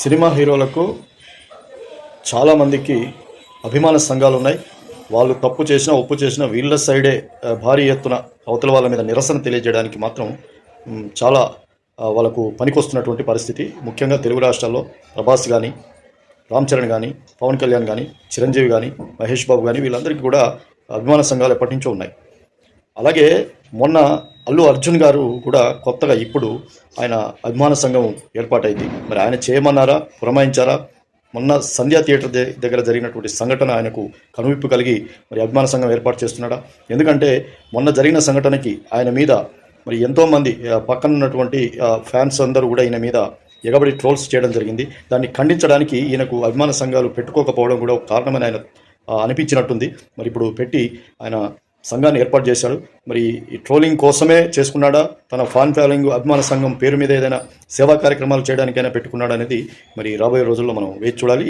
Cinema హీరోలకు చాలామందికి అభిమాన సంఘాలు ఉన్నాయి వాళ్ళు తప్పు చేసినా ఒప్పు చేసినా వీళ్ళ సైడే భారీ ఎత్తున అవతల వాళ్ళ మీద నిరసన తెలియజేయడానికి మాత్రం చాలా వాళ్ళకు పనికొస్తున్నటువంటి పరిస్థితి. ముఖ్యంగా తెలుగు రాష్ట్రాల్లో ప్రభాస్ కానీ రామ్ చరణ్ కానీ పవన్ కళ్యాణ్ కానీ చిరంజీవి కానీ మహేష్ బాబు కానీ వీళ్ళందరికీ కూడా అభిమాన సంఘాలు ఎప్పటి నుంచో ఉన్నాయి. అలాగే మొన్న అల్లు అర్జున్ గారు కూడా కొత్తగా ఇప్పుడు ఆయన అభిమాన సంఘం ఏర్పాటైంది. మరి ఆయన చేయమన్నారా? పురమాయించారా? మొన్న సంధ్యా థియేటర్ దగ్గర జరిగినటువంటి సంఘటన ఆయనకు కనువిప్పు కలిగి మరి అభిమాన సంఘం ఏర్పాటు చేస్తున్నాడా? ఎందుకంటే మొన్న జరిగిన సంఘటనకి ఆయన మీద మరి ఎంతోమంది పక్కన ఉన్నటువంటి ఫ్యాన్స్ అందరూ కూడా ఈయన మీద ఎగబడి ట్రోల్స్ చేయడం జరిగింది. దాన్ని ఖండించడానికి ఈయనకు అభిమాన సంఘాలు పెట్టుకోకపోవడం కూడా ఒక కారణమని ఆయన అనిపించినట్టుంది. మరి ఇప్పుడు పెట్టి ఆయన సంఘాన్ని ఏర్పాటు చేశాడు. మరి ఈ ట్రోలింగ్ కోసమే చేసుకున్నాడా? తన ఫాన్ ఫాలోయింగ్ అభిమాన సంఘం పేరు మీద ఏదైనా సేవా కార్యక్రమాలు చేయడానికైనా పెట్టుకున్నాడా అనేది మరి రాబోయే రోజుల్లో మనం వేచి చూడాలి.